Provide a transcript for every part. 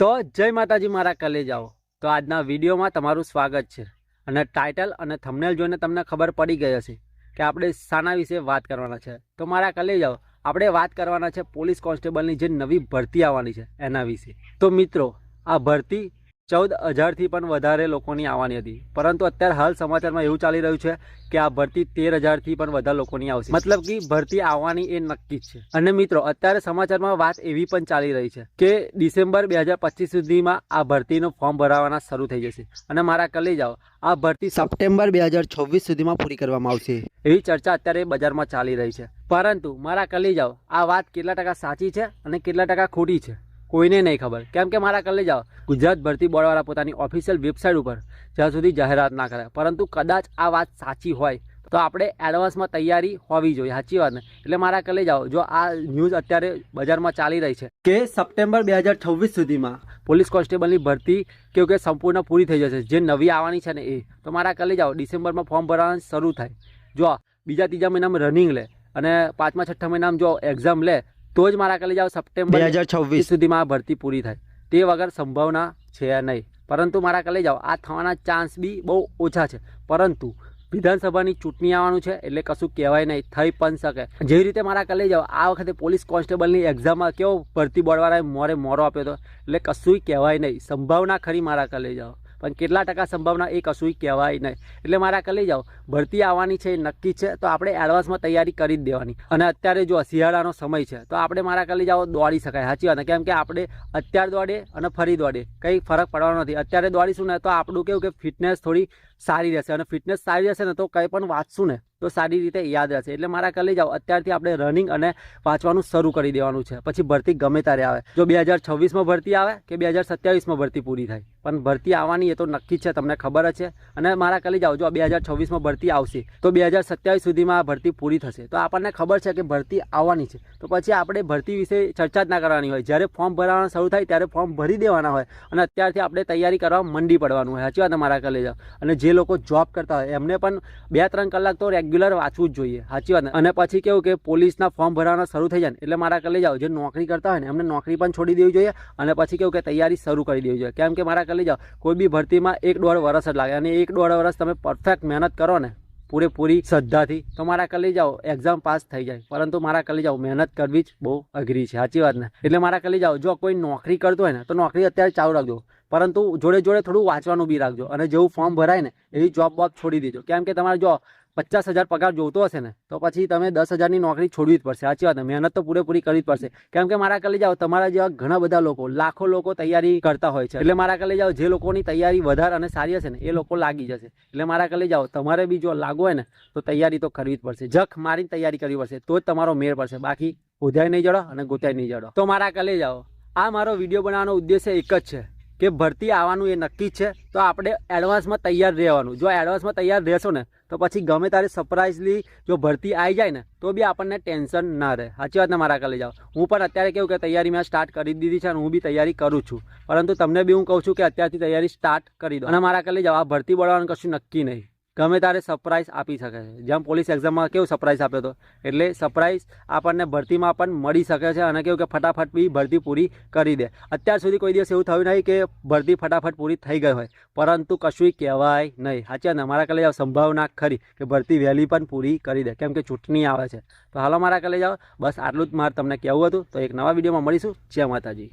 તો જય માતાજી, મારા કલેજાઓ. તો આજના વિડીયોમાં તમારું સ્વાગત છે. અને ટાઇટલ અને થંબનેલ જોઈને તમને ખબર પડી ગઈ હશે કે આપણે શાના વિશે વાત કરવાના છે. તો મારા કલેજાઓ, આપણે વાત કરવાના છે પોલીસ કોન્સ્ટેબલની જે નવી ભરતી આવવાની છે એના વિશે. તો મિત્રો, આ ભરતી ચૌદ હજારથી પણ વધારે લોકોની આવવાની હતી. પરંતુ અત્યારે હાલ સમાચારમાં એવું ચાલી રહ્યું છે કે આ ભરતી તેર હજારથી પણ વધારે લોકોની આવશે. મતલબ કે ભરતી આવવાની એ નક્કી જ છે. અને મિત્રો, અત્યારે સમાચારમાં વાત એવી પણ ચાલી રહી છે કે ડિસેમ્બર બે હજાર પચીસ સુધીમાં આ ભરતીનું ફોર્મ ભરાવાના શરૂ થઈ જશે. અને મારા કલી જાઓ, આ ભરતી સપ્ટેમ્બર બે હજાર છવ્વીસ સુધીમાં પૂરી કરવામાં આવશે. એવી ચર્ચા અત્યારે બજારમાં ચાલી રહી છે. પરંતુ મારા કલી જાઓ, આ વાત કેટલા ટકા સાચી છે અને કેટલા ટકા ખોટી છે? કોઈને નહીં ખબર. કેમ કે મારા કલે જાઓ. ગુજરાત ભરતી બોર્ડવાળા પોતાની ઓફિશિયલ વેબસાઇટ ઉપર જ્યાં સુધી જાહેરાત ના કરે પરંતુ કદાચ આ વાત સાચી હોય તો આપણે એડવાન્સમાં તૈયારી હોવી જોઈએ. સાચી વાત ને? એટલે મારા કલે જાઓ. જો આ ન્યૂઝ અત્યારે બજારમાં ચાલી રહી છે કે સપ્ટેમ્બર બે હજાર છવ્વીસ સુધીમાં પોલીસ કોન્સ્ટેબલની ભરતી કેવું કે સંપૂર્ણ પૂરી થઈ જશે. જે નવી આવવાની છે ને એ. તો મારા કલે જાઓ. ડિસેમ્બરમાં ફોર્મ ભરવાનું શરૂ થાય. જો બીજા ત્રીજા મહિનામાં રનિંગ લે અને પાંચમા છઠ્ઠા મહિનામાં જો એક્ઝામ લે તો જ મારા કલે જાઓ સપ્ટેમ્બર બે હજાર છવ્વીસ. સુધીમાં આ ભરતી પૂરી થાય. તે વગર સંભાવના છે નહીં. પરંતુ મારા કલે જાઓ. આ થવાના ચાન્સ બી બહુ ઓછા છે. પરંતુ વિધાનસભાની ચૂંટણી આવવાનું છે એટલે કશું કહેવાય નહીં. થઈ પણ શકે. જેવી રીતે મારા કલે જાઓ આ વખતે પોલીસ કોન્સ્ટેબલની એક્ઝામમાં કેવો ભરતી બોર્ડવાળાએ મોરે મોરો આપ્યો હતો. એટલે કશુંય કહેવાય નહીં. સંભાવના ખરી મારા કલે જાઓ. પણ કેટલા ટકા સંભાવના એ કશુંય કહેવાય નહીં. એટલે મારા કલે જાઓ. ભરતી આવવાની છે એ નક્કી છે, તો આપણે એડવાન્સમાં તૈયારી કરી જ દેવાની. અને અત્યારે જો શિયાળાનો સમય છે, તો આપણે મારા કલે જાઓ, દોડી શકાય. સાચી વાત કેમ કે આપણે અત્યારે દોડે અને ફરી દોડે કંઈ ફરક પડવાનો નથી. અત્યારે દોડીશું ને તો આપણું કેવું કે ફિટનેસ થોડી સારી રહેશે. અને ફિટનેસ સારી રહેશે ને તો કંઈ પણ વાંચશું ને તો સારી રીતે યાદ રહેશે. એટલે મારા કલે જાઓ, અત્યારથી આપણે રનિંગ અને વાંચવાનું શરૂ કરી દેવાનું છે. પછી ભરતી ગમે ત્યારે આવે. જો બે હજાર છવ્વીસમાં ભરતી આવે કે બે હજાર સત્યાવીસમાં ભરતી પૂરી થાય. પણ ભરતી આવવાની એ તો નક્કી છે, તમને ખબર જ છે. અને મારા કલે જાઓ, જો બે હજાર છવ્વીસમાં ભરતી આવશે, તો બે હજાર સત્યાવીસ સુધીમાં આ ભરતી પૂરી થશે. તો આપણને ખબર છે કે ભરતી આવવાની છે. તો પછી આપણે ભરતી વિશે ચર્ચા જ ના કરવાની હોય. જ્યારે ફોર્મ ભરવાનું શરૂ થાય, ત્યારે ફોર્મ ભરી દેવાના હોય. અને અત્યારથી આપણે તૈયારી કરવા મંડી પડવાનું હોય. સાચી વાત મારા કલે જાઓ. અને જે લોકો જોબ કરતા હોય, એમને પણ બે ત્રણ કલાક તો રેગ્યુલર વાંચવું જ જોઈએ. સાચી વાત અને પછી કેવું કે પોલીસના ફોર્મ ભરવાના શરૂ થઈ જાય એટલે મારા કલે જાઓ. જે નોકરી કરતા હોય ને, એમને નોકરી પણ છોડી દેવી જોઈએ અને પછી કેવું કે તૈયારી શરૂ કરી દેવી જોઈએ. કેમ કે મારા કલે જાઓ, કોઈ બી ભરતીમાં એક દોઢ વર્ષ જ લાગે અને એક દોઢ વર્ષ તમે પરફેક્ટ મહેનત કરો ને, પૂરેપૂરી શ્રદ્ધાથી, તો મારા કલી જાઓ એક્ઝામ પાસ થઈ જાય. પરંતુ મારા કલી જાઓ, મહેનત કરવી જ બહુ અઘરી છે. સાચી વાત ને? એટલે મારા કલી જાઓ, જો કોઈ નોકરી કરતો હોય ને, તો નોકરી અત્યારે ચાલુ રાખજો. પરંતુ જોડે જોડે થોડું વાંચવાનું બી રાખજો અને જેવું ફોર્મ ભરાય ને, એવી જોબ બોબ છોડી દેજો. કેમ કે તમારે જો પચાસ હજાર પગાર જોતો હશે ને, તો પછી તમે દસ હજારની નોકરી છોડવી જ પડશે. સાચી વાત મહેનત તો પૂરેપૂરી કરવી જ પડશે. કેમ કે મારા કલે જાઓ, તમારા જેવા ઘણા બધા લોકો, લાખો લોકો તૈયારી કરતા હોય છે. એટલે મારા કલે જાઓ, જે લોકોની તૈયારી વધારે અને સારી હશે ને, એ લોકો લાગી જશે. એટલે મારા કલે જાઓ, તમારે બી જો લાગુ હોય ને, તો તૈયારી તો કરવી જ પડશે. જખ મારીને તૈયારી કરવી પડશે, તો જ તમારો મેળ પડશે. બાકી ઉધાય નહીં જડો અને ગોતાય નહીં જડો. તો મારા કલે જાઓ. આ મારો વીડિયો બનાવવાનો ઉદ્દેશ્ય એક જ છે, કે ભરતી આવવાનું એ નક્કી છે, તો આપણે એડવાન્સમાં તૈયાર રહેવાનું. જો એડવાન્સમાં તૈયાર રહેશો ને તો પછી ગમે તારે સરપ્રાઇઝલી જો ભરતી આવી જાય ને, તો બી આપણને ટેન્શન ના રહે. સાચી વાત મારા કાલે જાઓ. હું પણ અત્યારે કેવું કે તૈયારી મેં સ્ટાર્ટ કરી દીધી છે અને હું બી તૈયારી કરું છું. પરંતુ તમને બી હું કહું છું કે અત્યારથી તૈયારી સ્ટાર્ટ કરી દો. અને મારા કાલે જાઓ ભરતી બોલાવવાનું કશું નક્કી નહીં. ગમે ત્યારે સરપ્રાઇઝ આપી શકે છે જેમ પોલીસ એક્ઝામમાં કેવું સરપ્રાઇઝ આપ્યો હતો એટલે સરપ્રાઇઝ આપણને ભરતીમાં પણ મળી શકે છે અને કેવું કે ફટાફટ બી ભરતી પૂરી કરી દે અત્યાર સુધી કોઈ દિવસ એવું થયું નહીં કે ભરતી ફટાફટ પૂરી થઈ ગઈ હોય પરંતુ કશું કહેવાય નહીં સાચી ને મારા કલે જાઓ સંભાવના ખરી કે ભરતી વહેલી પણ પૂરી કરી દે કેમ કે ચૂંટણી આવે છે તો હાલો મારા કલે જાઓ બસ આટલું જ મારે તમને કહેવું હતું તો એક નવા વિડીયોમાં મળીશું જય માતાજી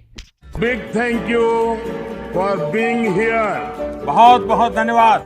Big thank you for being here. बहुत बहुत धन्यवाद